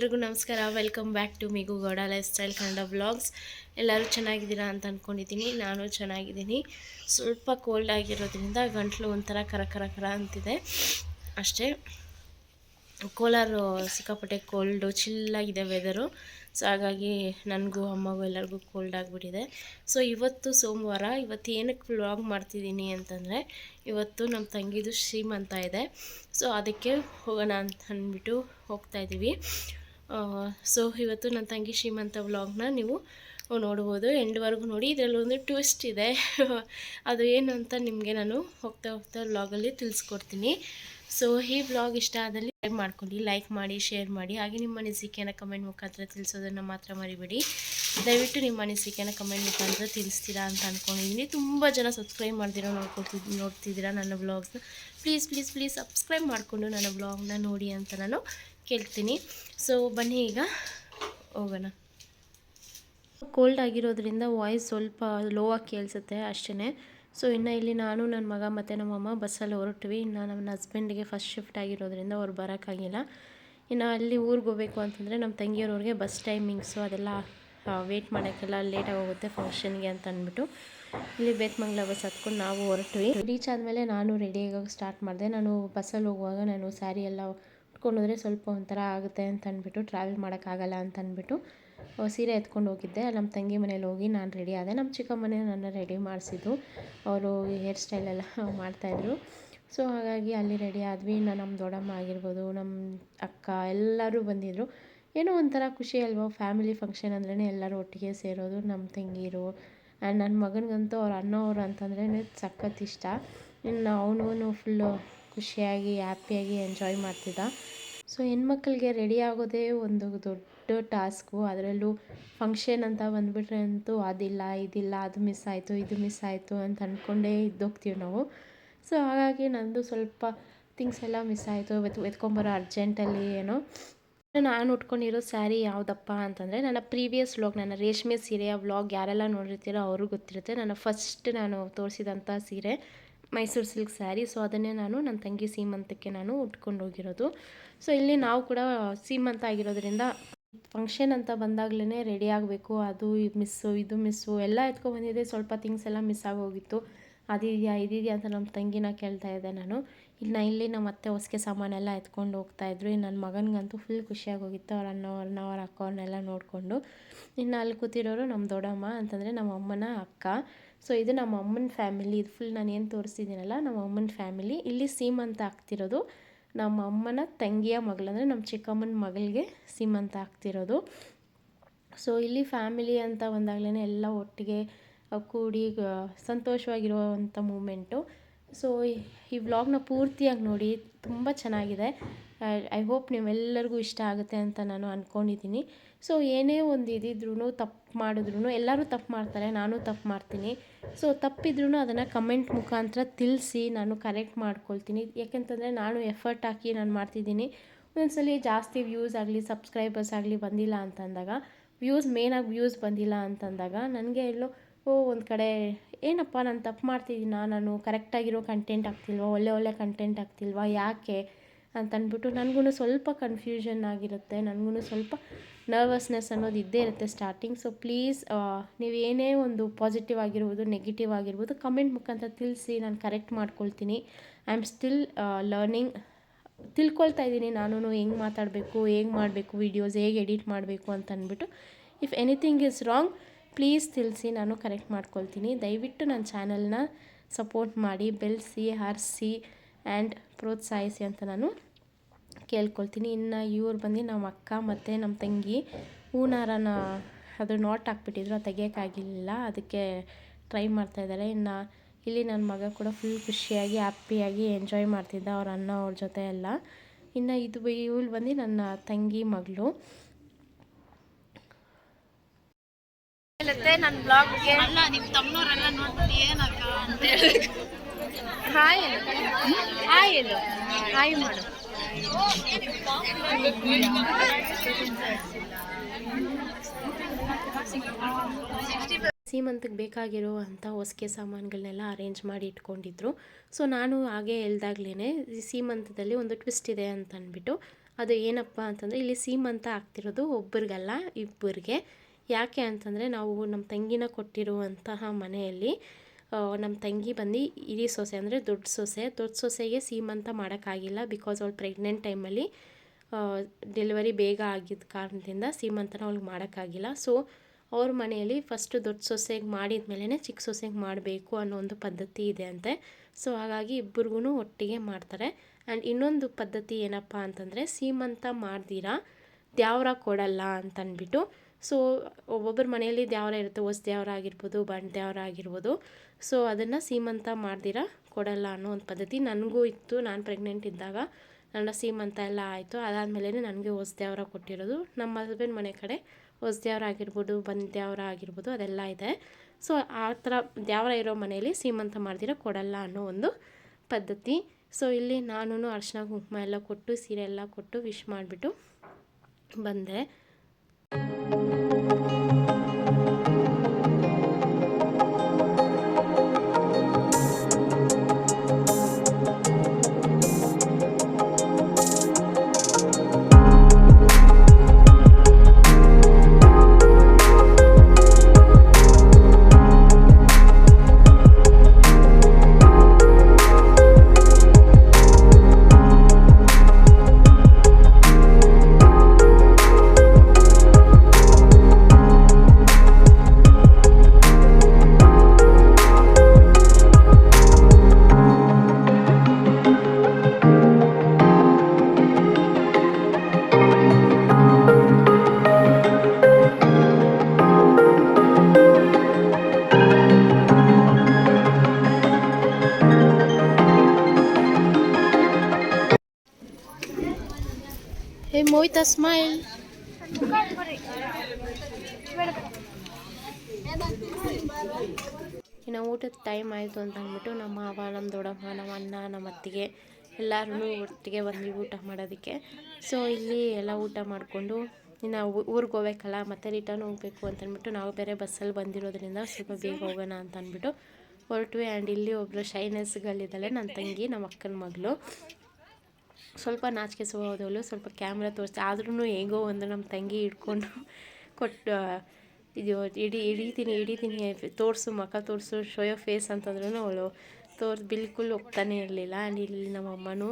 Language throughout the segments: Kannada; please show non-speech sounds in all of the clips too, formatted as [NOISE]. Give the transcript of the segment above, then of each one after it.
ಎಲ್ರಿಗೂ ನಮಸ್ಕಾರ. Welcome back to Migu Gowda lifestyle Kannada blogs ಎಲ್ಲರೂ ಚೆನ್ನಾಗಿದ್ದೀರಾ ಅಂತ ಅಂದ್ಕೊಂಡಿದ್ದೀನಿ ನಾನು ಚೆನ್ನಾಗಿದ್ದೀನಿ. ಸ್ವಲ್ಪ ಕೋಲ್ಡ್ ಆಗಿರೋದ್ರಿಂದ ಗಂಟ್ಲು ಒಂಥರ ಕರ ಕರ ಕರ ಅಂತಿದೆ. ಅಷ್ಟೇ. ಕೋಲಾರ ಸಿಕ್ಕಾಪಟ್ಟೆ ಕೋಲ್ಡು ಚಿಲ್ಲಾಗಿದೆ ವೆದರು ಸೊ ಹಾಗಾಗಿ ನನಗೂ ಅಮ್ಮಗೂ ಎಲ್ಲರಿಗೂ ಕೋಲ್ಡ್ ಆಗಿಬಿಟ್ಟಿದೆ. ಸೊ ಇವತ್ತು ಸೋಮವಾರ, ಇವತ್ತು ಏನಕ್ಕೆ ವ್ಲಾಗ್ ಮಾಡ್ತಿದ್ದೀನಿ ಅಂತಂದರೆ, ಇವತ್ತು ನಮ್ಮ ತಂಗಿದು ಶ್ರೀಮಂತ ಇದೆ. ಸೊ ಅದಕ್ಕೆ ಹೋಗೋಣ ಅಂತ ಅಂದ್ಬಿಟ್ಟು ಹೋಗ್ತಾಯಿದ್ದೀವಿ ಸೊ ಇವತ್ತು ನನ್ನ ತಂಗಿ ಶ್ರೀಮಂತ ವ್ಲಾಗ್ನ ನೀವು ನೋಡ್ಬೋದು, ಎಂಡ್ವರೆಗೂ ನೋಡಿ. ಇದರಲ್ಲಿ ಒಂದು ಟ್ವಿಸ್ಟ್ ಇದೆ. [LAUGHS] ಅದು ಏನು ಅಂತ ನಿಮಗೆ ನಾನು ಹೋಗ್ತಾ ಹೋಗ್ತಾ ವ್ಲಾಗಲ್ಲಿ ತಿಳಿಸ್ಕೊಡ್ತೀನಿ. ಸೊ ಈ ವ್ಲಾಗ್ ಇಷ್ಟ ಆದಲ್ಲಿ ಲೈಕ್ ಮಾಡ್ಕೊಳ್ಳಿ ಲೈಕ್ ಮಾಡಿ ಶೇರ್ ಮಾಡಿ. ಹಾಗೆ ನಿಮ್ಮ ಅನಿಸಿಕೆಯನ್ನು ಕಮೆಂಟ್ ಮುಖಾಂತರ ತಿಳಿಸೋದನ್ನು ಮಾತ್ರ ಮರಿಬೇಡಿ. ದಯವಿಟ್ಟು ನಿಮ್ಮ ಅನಿಸಿಕೆಯನ್ನು ಕಮೆಂಟ್ ಮುಖಾಂತರ ತಿಳಿಸ್ತೀರಾ ಅಂತ ಅಂದ್ಕೊಂಡಿದ್ದೀನಿ ತುಂಬ ಜನ ಸಬ್ಸ್ಕ್ರೈಬ್ ಮಾಡ್ದಿರೋ ನೋಡ್ಕೊಳ್ತಿದ್ ನೋಡ್ತಿದ್ದೀರಾ ನನ್ನ ವ್ಲಾಗ್ನ ಪ್ಲೀಸ್ ಪ್ಲೀಸ್ ಪ್ಲೀಸ್ ಸಬ್ಸ್ಕ್ರೈಬ್ ಮಾಡಿಕೊಂಡು ನನ್ನ ವ್ಲಾಗ್ನ ನೋಡಿ ಅಂತ ನಾನು ಕೇಳ್ತೀನಿ. ಸೊ ಬನ್ನಿ ಈಗ. ಹೋಗೋಣ. ಕೋಲ್ಡ್ ಆಗಿರೋದ್ರಿಂದ ವಾಯ್ಸ್ ಸ್ವಲ್ಪ ಲೋ ಆಗಿ ಕೇಳಿಸುತ್ತೆ ಅಷ್ಟೇ ಸೊ ಇನ್ನು ಇಲ್ಲಿ ನಾನು ನನ್ನ ಮಗ ಮತ್ತು ನಮ್ಮಮ್ಮ ಬಸ್ಸಲ್ಲಿ ಹೊರಟ್ವಿ. ಇನ್ನು ನನ್ನ ಹಸ್ಬೆಂಡಿಗೆ ಫಸ್ಟ್ ಶಿಫ್ಟ್ ಆಗಿರೋದ್ರಿಂದ ಅವ್ರು ಬರೋಕ್ಕಾಗಿಲ್ಲ ಇನ್ನು ಅಲ್ಲಿ ಊರಿಗೆ ಹೋಗಬೇಕು ಅಂತಂದರೆ ನಮ್ಮ ತಂಗಿಯವ್ರವ್ರಿಗೆ ಬಸ್ ಟೈಮಿಂಗ್ಸು ಅದೆಲ್ಲ ವೇಟ್ ಮಾಡೋಕ್ಕೆಲ್ಲ ಲೇಟಾಗಿ ಹೋಗುತ್ತೆ ಫಂಕ್ಷನ್ಗೆ ಅಂತ ಅಂದ್ಬಿಟ್ಟು. ಇಲ್ಲಿ ಬೇತ್ಮಂಗ್ಲ ಬಸ್ ಹತ್ಕೊಂಡು ನಾವು ಹೊರಟ್ವಿ. ರೀಚ್ ಆದಮೇಲೆ ನಾನು ರೆಡಿ ಆಗೋಕೆ ಸ್ಟಾರ್ಟ್ ಮಾಡಿದೆ. ನಾನು ಬಸ್ಸಲ್ಲಿ ಹೋಗುವಾಗ ನಾನು ಸ್ಯಾರಿ ಎಲ್ಲ ಉಟ್ಕೊಂಡೋದ್ರೆ ಸ್ವಲ್ಪ ಒಂಥರ ಆಗುತ್ತೆ ಅಂತ ಅಂದ್ಬಿಟ್ಟು ಟ್ರಾವೆಲ್ ಮಾಡೋಕ್ಕಾಗಲ್ಲ ಅಂತ ಅಂದ್ಬಿಟ್ಟು ಸೀರೆ ಎತ್ಕೊಂಡು ಹೋಗಿದ್ದೆ. ನಮ್ಮ ತಂಗಿ ಮನೇಲಿ ಹೋಗಿ ನಾನು ರೆಡಿ ಆದೆ. ನಮ್ಮ ಚಿಕ್ಕಮ್ಮನೇ ನನ್ನ ರೆಡಿ ಮಾಡಿಸಿದ್ದು. ಅವರು ಹೇರ್ ಸ್ಟೈಲೆಲ್ಲ [LAUGHS] ಮಾಡ್ತಾಯಿದ್ರು. ಸೊ ಹಾಗಾಗಿ ಅಲ್ಲಿ ರೆಡಿ ಆದ್ವಿ. ಇನ್ನು ನಮ್ಮ ದೊಡ್ಡಮ್ಮ ಆಗಿರ್ಬೋದು ನಮ್ಮ ಅಕ್ಕ ಎಲ್ಲರೂ ಬಂದಿದ್ದರು ಏನೋ ಒಂಥರ ಖುಷಿ ಅಲ್ವಾ? ಫ್ಯಾಮಿಲಿ ಫಂಕ್ಷನ್ ಅಂದ್ರೇ ಎಲ್ಲರೂ ಒಟ್ಟಿಗೆ ಸೇರೋದು ನಮ್ಮ ತಂಗೀರು. ಆ್ಯಂಡ್ ನನ್ನ ಮಗನಿಗಂತೂ ಅವ್ರ ಅಣ್ಣ ಅವರು ಅಂತಂದ್ರೆ ಸಖತ್ ಇಷ್ಟ. ಇನ್ನು ಅವನು ಫುಲ್ಲು ಖುಷಿಯಾಗಿ, ಹ್ಯಾಪಿಯಾಗಿ ಎಂಜಾಯ್ ಮಾಡ್ತಿದ್ದ. ಸೊ, ಹೆಣ್ಮಕ್ಳಿಗೆ ರೆಡಿ ಆಗೋದೇ ಒಂದು ದೊಡ್ಡ ಟಾಸ್ಕು. ಅದರಲ್ಲೂ ಫಂಕ್ಷನ್ ಅಂತ ಬಂದುಬಿಟ್ರೆ ಅಂತೂ ಅದಿಲ್ಲ, ಇದಿಲ್ಲ, ಅದು ಮಿಸ್ ಆಯಿತು, ಇದು ಮಿಸ್ ಆಯಿತು ಅಂತ ಅಂದ್ಕೊಂಡೇ ಇದ್ದೋಗ್ತೀವಿ ನಾವು. ಸೊ, ಹಾಗಾಗಿ ನಂದು ಸ್ವಲ್ಪ ಥಿಂಗ್ಸ್ ಎಲ್ಲ ಮಿಸ್ ಆಯಿತು. ಎತ್ ಎತ್ಕೊಂಬರೋ ಅರ್ಜೆಂಟಲ್ಲಿ ಏನೋ. ನಾನು ಉಟ್ಕೊಂಡಿರೋ ಸ್ಯಾರಿ ಯಾವುದಪ್ಪ ಅಂತಂದರೆ, ನನ್ನ ಪ್ರೀವಿಯಸ್ ವ್ಲಾಗ್, ನನ್ನ ರೇಷ್ಮೆ ಸೀರೆಯ ವ್ಲಾಗ್ ಯಾರೆಲ್ಲ ನೋಡಿರ್ತೀರೋ ಅವ್ರಿಗೆ ಗೊತ್ತಿರುತ್ತೆ. ನನ್ನ ಫಸ್ಟ್ ನಾನು ತೋರಿಸಿದಂಥ ಸೀರೆ ಮೈಸೂರು ಸಿಲ್ಕ್ ಸ್ಯಾರಿ. ಸೊ ಅದನ್ನೇ ನಾನು ನನ್ನ ತಂಗಿ ಸೀಮಂತಕ್ಕೆ ನಾನು ಉಟ್ಕೊಂಡು ಹೋಗಿರೋದು. ಸೊ ಇಲ್ಲಿ ನಾವು ಕೂಡ ಸೀಮಂತ ಆಗಿರೋದ್ರಿಂದ ಫಂಕ್ಷನ್ ಅಂತ ಬಂದಾಗ್ಲೇ ರೆಡಿ ಆಗಬೇಕು. ಅದು ಮಿಸ್ಸು ಇದು ಮಿಸ್ಸು ಎಲ್ಲ ಎತ್ಕೊಬಂದಿದ್ದೆ ಸ್ವಲ್ಪ ಥಿಂಗ್ಸ್ ಎಲ್ಲ ಮಿಸ್ ಆಗೋಗಿತ್ತು. ಅದಿದೆಯಾ, ಇದಿದೆಯಾ ಅಂತ ನಮ್ಮ ತಂಗಿನ ಕೇಳ್ತಾ ಇದ್ದೆ ನಾನು. ಇನ್ನು ಇಲ್ಲಿ ನಮ್ಮ ಅತ್ತೆ ಹೊಸಿಗೆ ಸಾಮಾನೆಲ್ಲ ಎತ್ಕೊಂಡು ಹೋಗ್ತಾಯಿದ್ರು ಇನ್ನು ನನ್ನ ಮಗನಿಗಂತೂ ಫುಲ್ ಖುಷಿಯಾಗೋಗಿತ್ತು. ಅವ್ರ ಅಣ್ಣವ್ರನ್ನ ಅವ್ರ ಅಕ್ಕವ್ರನ್ನೆಲ್ಲ ನೋಡಿಕೊಂಡು. ಇನ್ನು ಅಲ್ಲಿ ಕೂತಿರೋರು ನಮ್ಮ ದೊಡ್ಡಮ್ಮ, ಅಂತಂದರೆ ನಮ್ಮ ಅಮ್ಮನ ಅಕ್ಕ. ಸೊ ಇದು ನಮ್ಮ ಅಮ್ಮನ ಫ್ಯಾಮಿಲಿ ಇದು ಫುಲ್ ನಾನು ಏನು ತೋರಿಸಿದ್ದೀನಲ್ಲ, ನಮ್ಮ ಅಮ್ಮನ ಫ್ಯಾಮಿಲಿ ಇಲ್ಲಿ ಸೀಮಂತ ಆಗ್ತಿರೋದು ನಮ್ಮ ಅಮ್ಮನ ತಂಗಿಯ ಮಗಳು, ಅಂದರೆ ನಮ್ಮ ಚಿಕ್ಕಮ್ಮನ ಮಗಳಿಗೆ ಸೀಮಂತ ಆಗ್ತಿರೋದು. ಸೊ ಇಲ್ಲಿ ಫ್ಯಾಮಿಲಿ ಅಂತ ಬಂದಾಗಲೇ ಎಲ್ಲ ಒಟ್ಟಿಗೆ ಕೂಡಿ ಸಂತೋಷವಾಗಿರುವಂಥ ಮೂಮೆಂಟು ಸೊ ಈ ವ್ಲಾಗ್ನ ಪೂರ್ತಿಯಾಗಿ ನೋಡಿ, ತುಂಬ ಚೆನ್ನಾಗಿದೆ. ಐ ಹೋಪ್ ನೀವೆಲ್ಲರಿಗೂ ಇಷ್ಟ ಆಗುತ್ತೆ ಅಂತ ನಾನು ಅಂದ್ಕೊಂಡಿದ್ದೀನಿ ಸೊ ಏನೇ ಒಂದು ಇದಿದ್ರೂ ತಪ್ಪು ಮಾಡಿದ್ರು ಎಲ್ಲರೂ ತಪ್ಪು ಮಾಡ್ತಾರೆ, ನಾನು ತಪ್ಪು ಮಾಡ್ತೀನಿ. ಸೊ ತಪ್ಪಿದ್ರೂ ಅದನ್ನು ಕಮೆಂಟ್ ಮುಖಾಂತರ ತಿಳಿಸಿ, ನಾನು ಕರೆಕ್ಟ್ ಮಾಡ್ಕೊಳ್ತೀನಿ. ಯಾಕೆಂತಂದರೆ ನಾನು ಎಫರ್ಟ್ ಹಾಕಿ ನಾನು ಮಾಡ್ತಿದ್ದೀನಿ. ಒಂದೊಂದ್ಸಲ ಜಾಸ್ತಿ ವ್ಯೂಸ್ ಆಗಲಿ ಸಬ್ಸ್ಕ್ರೈಬರ್ಸ್ ಆಗಲಿ ಬಂದಿಲ್ಲ ಅಂತಂದಾಗ ವ್ಯೂಸ್ ಮೇನಾಗಿ ವ್ಯೂಸ್ ಬಂದಿಲ್ಲ ಅಂತಂದಾಗ, ನನಗೆ ಎಲ್ಲೋ ಓ, ಒಂದು ಕಡೆ, ಏನಪ್ಪ ನಾನು ತಪ್ಪು ಮಾಡ್ತಿದ್ದೀನ? ನಾನು ಕರೆಕ್ಟಾಗಿರೋ ಕಂಟೆಂಟ್ ಆಗ್ತಿಲ್ವಾ ಒಳ್ಳೆ ಒಳ್ಳೆ ಕಂಟೆಂಟ್ ಆಗ್ತಿಲ್ವಾ ಯಾಕೆ? ಅಂತಂದ್ಬಿಟ್ಟು ನನಗೂ ಸ್ವಲ್ಪ ಕನ್ಫ್ಯೂಷನ್ ಆಗಿರುತ್ತೆ. ನನಗೂ ಸ್ವಲ್ಪ ನರ್ವಸ್ನೆಸ್ ಅನ್ನೋದು ಇದ್ದೇ ಇರುತ್ತೆ ಸ್ಟಾರ್ಟಿಂಗ್ ಸೊ ಪ್ಲೀಸ್ ನೀವು ಏನೇ ಒಂದು ಪಾಸಿಟಿವ್ ಆಗಿರ್ಬೋದು ನೆಗೆಟಿವ್ ಆಗಿರ್ಬೋದು ಕಮೆಂಟ್ ಮುಖಾಂತರ ತಿಳಿಸಿ. ನಾನು ಕರೆಕ್ಟ್ ಮಾಡ್ಕೊಳ್ತೀನಿ. ಐ ಆಮ್ ಸ್ಟಿಲ್ ಲರ್ನಿಂಗ್ ತಿಳ್ಕೊಳ್ತಾ ಇದ್ದೀನಿ. ನಾನು ಹೆಂಗೆ ಮಾತಾಡಬೇಕು, ಹೇಗೆ ಮಾಡಬೇಕು ವೀಡಿಯೋಸ್ ಹೇಗೆ ಎಡಿಟ್ ಮಾಡಬೇಕು ಅಂತ ಅಂದ್ಬಿಟ್ಟು if anything is wrong please ತಿಳಿಸಿ, ನಾನು ಕರೆಕ್ಟ್ ಮಾಡ್ಕೊಳ್ತೀನಿ. ದಯವಿಟ್ಟು ನನ್ನ ಚಾನಲ್ನ ಸಪೋರ್ಟ್ ಮಾಡಿ ಬೆಳೆಸಿ ಹರಿಸಿ ಆ್ಯಂಡ್ ಪ್ರೋತ್ಸಾಹಿಸಿ ಅಂತ ನಾನು ಕೇಳ್ಕೊಳ್ತೀನಿ. ಇನ್ನು ಇವ್ರು ಬಂದು ನಮ್ಮ ಅಕ್ಕ ಮತ್ತು ನಮ್ಮ ತಂಗಿ, ಹೂನಾರನ ಅದು ನಾಟ್ ಹಾಕ್ಬಿಟ್ಟಿದ್ರು, ಅದು ತೆಗಿಯೋಕ್ಕಾಗಿಲ್ಲ, ಅದಕ್ಕೆ ಟ್ರೈ ಮಾಡ್ತಾಯಿದ್ದಾರೆ ಇನ್ನು ಇಲ್ಲಿ ನನ್ನ ಮಗ ಕೂಡ ಫುಲ್ ಖುಷಿಯಾಗಿ, ಹ್ಯಾಪಿಯಾಗಿ ಎಂಜಾಯ್ ಮಾಡ್ತಿದ್ದ, ಅವ್ರ ಅಣ್ಣ ಅವ್ರ ಜೊತೆ ಎಲ್ಲ. ಇನ್ನು ಇದು, ಇವಳು ಬಂದು ನನ್ನ ತಂಗಿ ಮಗಳು. ನನ್ನ ಬ್ಲಾಗ್ಗೆ ಅಲ್ಲ ನಿಮ್ಮ ತಮ್ಮನವರೆಲ್ಲ ನೋಡ್ಬಿಟ್ಟು ಏನಕ್ಕ ಅಂತ ಹೇಳಿ. ಹಾಯ್ ಹಾಯ್ ಹೇಳು. ಹಾಯ್ ಮಾಡು. ಸೀಮಂತಕ್ಕೆ ಬೇಕಾಗಿರುವಂಥ ಹೊಸಿಗೆ ಸಾಮಾನುಗಳನ್ನೆಲ್ಲ ಅರೇಂಜ್ ಮಾಡಿ ಇಟ್ಕೊಂಡಿದ್ರು. ಸೊ ನಾನು ಹಾಗೆ ಹೇಳ್ದಾಗ್ಲೇ ಸೀಮಂತದಲ್ಲಿ ಒಂದು ಟ್ವಿಸ್ಟ್ ಇದೆ ಅಂತ ಅಂದ್ಬಿಟ್ಟು ಅದು ಏನಪ್ಪ ಅಂತಂದರೆ ಇಲ್ಲಿ ಸೀಮಂತ ಆಗ್ತಿರೋದು ಒಬ್ಬರಿಗಲ್ಲ ಇಬ್ಬರಿಗೆ ಯಾಕೆ ಅಂತಂದರೆ ನಾವು ನಮ್ಮ ತಂಗಿನ ಕೊಟ್ಟಿರುವಂತಹ ಮನೆಯಲ್ಲಿ ನಮ್ಮ ತಂಗಿ ಬಂದು ಇರಿ ಸೊಸೆ ಅಂದರೆ ದೊಡ್ಡ ಸೊಸೆ. ದೊಡ್ಡ ಸೊಸೆಗೆ ಸೀಮಂತ ಮಾಡೋಕ್ಕಾಗಿಲ್ಲ ಬಿಕಾಸ್ ಅವಳು ಪ್ರೆಗ್ನೆಂಟ್ ಟೈಮಲ್ಲಿ ಡೆಲಿವರಿ ಬೇಗ ಆಗಿದ್ದ ಕಾರಣದಿಂದ ಸೀಮಂತನ ಅವ್ಳಿಗೆ ಮಾಡೋಕ್ಕಾಗಿಲ್ಲ. ಸೊ ಅವ್ರ ಮನೆಯಲ್ಲಿ ಫಸ್ಟ್ ದೊಡ್ಡ ಸೊಸೆಗೆ ಮಾಡಿದ ಮೇಲೇ ಚಿಕ್ಕ ಸೊಸೆಗೆ ಮಾಡಬೇಕು ಅನ್ನೋ ಒಂದು ಪದ್ಧತಿ ಇದೆ ಅಂತೆ. ಸೊ ಹಾಗಾಗಿ ಇಬ್ಬರಿಗೂ ಒಟ್ಟಿಗೆ ಮಾಡ್ತಾರೆ. ಆ್ಯಂಡ್ ಇನ್ನೊಂದು ಪದ್ಧತಿ ಏನಪ್ಪ ಅಂತಂದರೆ ಸೀಮಂತ ಮಾಡ್ದಿರಾ ದ್ಯಾವ್ರ ಕೊಡಲ್ಲ ಅಂತಂದ್ಬಿಟ್ಟು ಸೊ ಒಬ್ಬೊಬ್ಬರ ಮನೆಯಲ್ಲಿ ದೇವರ ಇರುತ್ತೆ, ಹೊಸ ದೇವರ ಆಗಿರ್ಬೋದು ಬಣ್ಣ ದೇವರ ಆಗಿರ್ಬೋದು. ಸೊ ಅದನ್ನು ಸೀಮಂತ ಮಾಡ್ದಿರ? ಕೊಡಲ್ಲ ಅನ್ನೋ ಒಂದು ಪದ್ಧತಿ ನನಗೂ ಇತ್ತು. ನಾನು ಪ್ರೆಗ್ನೆಂಟ್ ಇದ್ದಾಗ ನನ್ನ ಸೀಮಂತ ಎಲ್ಲ ಆಯಿತು. ಅದಾದಮೇಲೆ ನನಗೆ ಹೊಸ ದೇವರ ಕೊಟ್ಟಿರೋದು. ನಮ್ಮ ಹಸ್ಬೆಂಡ್ ಮನೆ ಕಡೆ ಹೊಸ ದೇವರ ಆಗಿರ್ಬೋದು, ಬಂದ ದೇವರ ಆಗಿರ್ಬೋದು ಅದೆಲ್ಲ ಇದೆ. ಸೊ ಆ ಥರ ದೇವರ ಇರೋ ಮನೆಯಲ್ಲಿ ಸೀಮಂತ ಮಾಡ್ದಿರ? ಕೊಡಲ್ಲ ಅನ್ನೋ ಒಂದು ಪದ್ಧತಿ. ಸೊ ಇಲ್ಲಿ ನಾನು ಅರ್ಶಿನ ಕುಂಕುಮ ಎಲ್ಲ ಕೊಟ್ಟು, ಸೀರೆ ಎಲ್ಲ ಕೊಟ್ಟು ವಿಶ್ ಮಾಡಿಬಿಟ್ಟು ಬಂದೆ. Thank you. Hey Mohita smile ಇನ್ನು ಊಟದ ಟೈಮ್ ಆಯಿತು ಅಂತ ಅಂದ್ಬಿಟ್ಟು ನಮ್ಮ ಮಾವ ನಮ್ಮ ದೊಡ್ಡಮ್ಮ, ನಮ್ಮ ಅಣ್ಣ, ನಮ್ಮ ಅತ್ತಿಗೆ ಎಲ್ಲರೂ ಒಟ್ಟಿಗೆ ಬಂದ್ವಿ ಊಟ ಮಾಡೋದಕ್ಕೆ. ಸೊ ಇಲ್ಲಿ ಎಲ್ಲ ಊಟ ಮಾಡಿಕೊಂಡು ಇನ್ನು ಊರಿಗೆ ಹೋಗ್ಬೇಕಲ್ಲ, ಮತ್ತೆ ರಿಟರ್ನ್ ಹೋಗಬೇಕು ಅಂತ ಅಂದ್ಬಿಟ್ಟು ನಾವು ಬೇರೆ ಬಸ್ಸಲ್ಲಿ ಬಂದಿರೋದ್ರಿಂದ ಸ್ವಲ್ಪ ಬೇಗ ಹೋಗೋಣ ಅಂತ ಅಂದ್ಬಿಟ್ಟು ಹೊರಟ್ವಿ. ಆ್ಯಂಡ್ ಇಲ್ಲಿ ಒಬ್ಬರು ಶೈನೆಸ್ಗಳಿದ್ದಾಳೆ ನನ್ನ ತಂಗಿ, ನಮ್ಮ ಅಕ್ಕನ ಮಗಳು. ಸ್ವಲ್ಪ ನಾಚಿಕೆ ಸ್ವಭಾವದವಳು ಸ್ವಲ್ಪ ಕ್ಯಾಮ್ರಾ ತೋರಿಸ್ತಾ ಆದ್ರೂ ಹೇಗೋ ಒಂದು ನಮ್ಮ ತಂಗಿ ಹಿಡ್ಕೊಂಡು ಕೊಟ್ಟು ಇದು ಇಡೀ ಹಿಡಿತೀನಿ ಹಿಡಿತೀನಿ ತೋರಿಸು ಮುಖ ತೋರಿಸು ಶೋಯೋ ಫೇಸ್ ಅಂತಂದ್ರೂ ಅವಳು ತೋರ್ಸಿ ಬಿಲ್ಕುಲ್ ಹೋಗ್ತಾನೆ ಇರಲಿಲ್ಲ. ಆ್ಯಂಡ್ ಇಲ್ಲಿ ನಮ್ಮ ಅಮ್ಮನೂ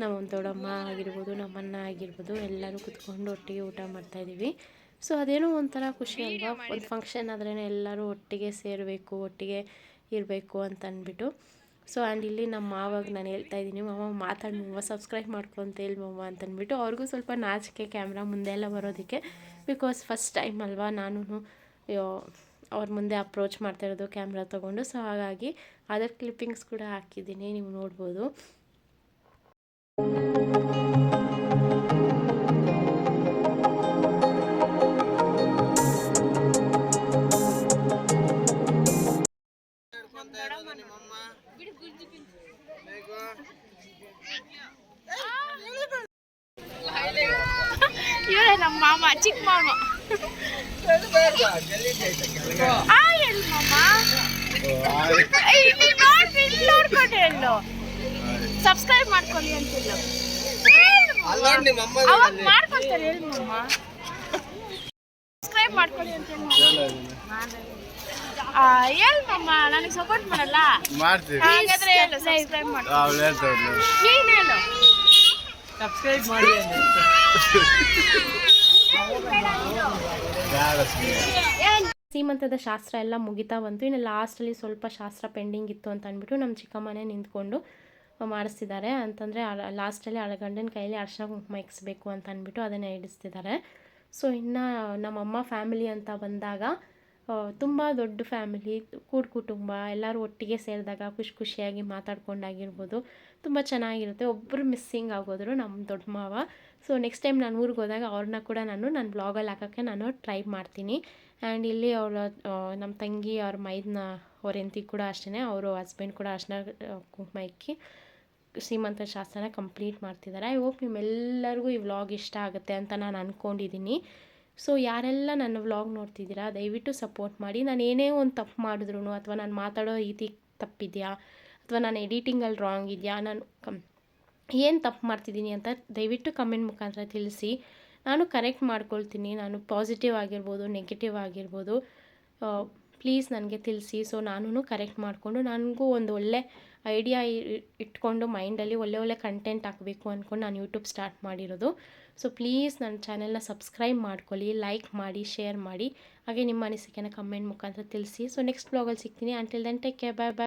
ನಮ್ಮ ದೊಡ್ಡಮ್ಮ ಆಗಿರ್ಬೋದು ನಮ್ಮ ಅಣ್ಣ ಆಗಿರ್ಬೋದು ಎಲ್ಲರೂ ಕುತ್ಕೊಂಡು ಒಟ್ಟಿಗೆ ಊಟ ಮಾಡ್ತಾಯಿದ್ದೀವಿ ಸೊ ಅದೇನೋ ಒಂಥರ ಖುಷಿ ಅಲ್ವಾ? ಒಂದು ಫಂಕ್ಷನ್ ಆದ್ರೇ ಎಲ್ಲರೂ ಒಟ್ಟಿಗೆ ಸೇರಬೇಕು ಒಟ್ಟಿಗೆ ಇರಬೇಕು ಅಂತ ಅಂದ್ಬಿಟ್ಟು ಸೊ ಆ್ಯಂಡ್ ಇಲ್ಲಿ ನಮ್ಮ ಮಾವಾಗ ನಾನು ಹೇಳ್ತಾ ಇದ್ದೀನಿ ಮಾವ ಮಾತಾಡಿ ಮಾವ ಸಬ್ಸ್ಕ್ರೈಬ್ ಮಾಡ್ಕೊಂತ ಹೇಳಿ ಮಾವ ಅಂತಂದ್ಬಿಟ್ಟು ಅವ್ರಿಗೂ ಸ್ವಲ್ಪ ನಾಚಿಕೆ ಕ್ಯಾಮ್ರಾ ಮುಂದೆ ಎಲ್ಲ ಬರೋದಕ್ಕೆ ಬಿಕಾಸ್ ಫಸ್ಟ್ ಟೈಮ್ ಅಲ್ವಾ ನಾನು ಅವ್ರ ಮುಂದೆ ಅಪ್ರೋಚ್ ಮಾಡ್ತಾ ಇರೋದು ಕ್ಯಾಮ್ರಾ ತೊಗೊಂಡು. ಸೊ ಹಾಗಾಗಿ ಅದರ್ ಕ್ಲಿಪ್ಪಿಂಗ್ಸ್ ಕೂಡ ಹಾಕಿದ್ದೀನಿ, ನೀವು ನೋಡ್ಬೋದು. ಇವರೇ ನಮ್ಮ ಮಾಮ ಚಿಕ್ಕ ಮಾಮ. ನೋಡ್ಕೊಂಡು ಸಬ್ಸ್ಕ್ರೈಬ್ ಮಾಡ್ಕೊಳ್ಳಿ ಅಂತ ಹೇಳು ಹೇಳು ಮಾಮ. ಅವಾಗ ಮಾಡ್ಕೊಳ್ತಾರೆ ಹೇಳಿ ಮಾಮ. ಸಬ್ಸ್ಕ್ರೈಬ್ ಮಾಡ್ಕೊಳ್ಳಿ ಅಂತ ಹೇಳು ಆ, ಹೇಳು ಮಾಮ ನನಗೆ ಸಪೋರ್ಟ್ ಮಾಡಲ್ಲ. ಮಾಡ್ತೀವಿ. ಹಾಗಾದ್ರೆ ಹೇಳು ಸಬ್ಸ್ಕ್ರೈಬ್ ಮಾಡಿ. ಅವ್ಳು ಹೇಳ್ತಾವ್ರು ನೀನ್ ಹೇಳು. ಬೇಡ ಸುಮ್ಮನೆ ಸೀಮಂತದ ಶಾಸ್ತ್ರ ಎಲ್ಲ ಮುಗಿತಾ ಬಂತು. ಇನ್ನು ಲಾಸ್ಟಲ್ಲಿ ಸ್ವಲ್ಪ ಶಾಸ್ತ್ರ ಪೆಂಡಿಂಗ್ ಇತ್ತು ಅಂತ ಅಂದ್ಬಿಟ್ಟು ನಮ್ಮ ಚಿಕ್ಕಮ್ಮನೇ ನಿಂತ್ಕೊಂಡು ಮಾಡಿಸ್ತಿದ್ದಾರೆ. ಅಂತಂದರೆ ಲಾಸ್ಟಲ್ಲಿ ಆ ಗಂಡನ ಕೈಯಲ್ಲಿ ಅರ್ಶನ ಕುಂಕುಮ ಇಕ್ಸ್ಬೇಕು ಅಂತ ಅಂದ್ಬಿಟ್ಟು ಅದನ್ನೇ ಇಡಿಸ್ತಿದ್ದಾರೆ. ಸೊ ಇನ್ನು ನಮ್ಮಮ್ಮ ಫ್ಯಾಮಿಲಿ ಅಂತ ಬಂದಾಗ ತುಂಬ ದೊಡ್ಡ ಫ್ಯಾಮಿಲಿ, ಕೂಡು ಕುಟುಂಬ, ಎಲ್ಲರೂ ಒಟ್ಟಿಗೆ ಸೇರಿದಾಗ ಖುಷಿ ಖುಷಿಯಾಗಿ ಮಾತಾಡ್ಕೊಂಡಾಗಿರ್ಬೋದು. ತುಂಬ ಚೆನ್ನಾಗಿರುತ್ತೆ. ಒಬ್ಬರು ಮಿಸ್ಸಿಂಗ್ ಆಗೋದ್ರು ನಮ್ಮ ದೊಡ್ಡ ಮಾವ. ಸೊ ನೆಕ್ಸ್ಟ್ ಟೈಮ್ ನಾನು ಊರಿಗೆ ಹೋದಾಗ ಅವ್ರನ್ನ ಕೂಡ ನಾನು ನನ್ನ ಬ್ಲಾಗಲ್ಲಿ ಹಾಕೋಕ್ಕೆ ನಾನು ಟ್ರೈ ಮಾಡ್ತೀನಿ. ಆ್ಯಂಡ್ ಇಲ್ಲಿ ಅವಳ ನಮ್ಮ ತಂಗಿ ಅವ್ರ ಮೈದನ ಅವ್ರ ಹೆಂಡತಿ ಕೂಡ ಅಷ್ಟೇ ಅವರು ಹಸ್ಬೆಂಡ್ ಕೂಡ ಅಷ್ಟನ್ನ ಕುಂಕುಮ ಇಕ್ಕಿ ಶ್ರೀಮಂತ ಶಾಸ್ತ್ರನ ಕಂಪ್ಲೀಟ್ ಮಾಡ್ತಿದ್ದಾರೆ. ಐ ಹೋಪ್ ನಿಮ್ಮೆಲ್ಲರಿಗೂ ಈ ವ್ಲಾಗ್ ಇಷ್ಟ ಆಗುತ್ತೆ ಅಂತ ನಾನು ಅಂದ್ಕೊಂಡಿದ್ದೀನಿ ಸೊ ಯಾರೆಲ್ಲ ನನ್ನ ವ್ಲಾಗ್ ನೋಡ್ತಿದ್ದೀರಾ, ದಯವಿಟ್ಟು ಸಪೋರ್ಟ್ ಮಾಡಿ. ನಾನು ಏನೇ ಒಂದು ತಪ್ಪು ಮಾಡಿದ್ರು ಅಥವಾ ನಾನು ಮಾತಾಡೋ ರೀತಿ ತಪ್ಪಿದೆಯಾ, ಅಥವಾ ನಾನು ಎಡಿಟಿಂಗಲ್ಲಿ ರಾಂಗ್ ಇದೆಯಾ, ನಾನು ಕಮ್, ಏನು ತಪ್ಪು ಮಾಡ್ತಿದ್ದೀನಿ ಅಂತ ದಯವಿಟ್ಟು ಕಮೆಂಟ್ ಮುಖಾಂತರ ತಿಳಿಸಿ. ನಾನು ಕರೆಕ್ಟ್ ಮಾಡ್ಕೊಳ್ತೀನಿ. ನಾನು ಪಾಸಿಟಿವ್ ಆಗಿರ್ಬೋದು ನೆಗೆಟಿವ್ ಆಗಿರ್ಬೋದು ಪ್ಲೀಸ್ ನನಗೆ ತಿಳಿಸಿ. ಸೊ ನಾನು ಕರೆಕ್ಟ್ ಮಾಡಿಕೊಂಡು, ನನಗೂ ಒಂದು ಒಳ್ಳೆ ಐಡಿಯಾ ಇಟ್ಕೊಂಡು ಮೈಂಡಲ್ಲಿ ಒಳ್ಳೆ ಒಳ್ಳೆ ಕಂಟೆಂಟ್ ಹಾಕಬೇಕು ಅಂದ್ಕೊಂಡು ನಾನು ಯೂಟ್ಯೂಬ್ ಸ್ಟಾರ್ಟ್ ಮಾಡಿರೋದು. ಸೊ ಪ್ಲೀಸ್ ನನ್ನ ಚಾನೆಲ್ನ ಸಬ್ಸ್ಕ್ರೈಬ್ ಮಾಡ್ಕೊಳ್ಳಿ, ಲೈಕ್ ಮಾಡಿ, ಶೇರ್ ಮಾಡಿ. ಹಾಗೆ ನಿಮ್ಮ ಅನಿಸಿಕೆನ ಕಮೆಂಟ್ ಮುಖಾಂತರ ತಿಳಿಸಿ. ಸೊ ನೆಕ್ಸ್ಟ್ ಬ್ಲಾಗಲ್ಲಿ ಸಿಗ್ತೀನಿ. Until then take care bye bye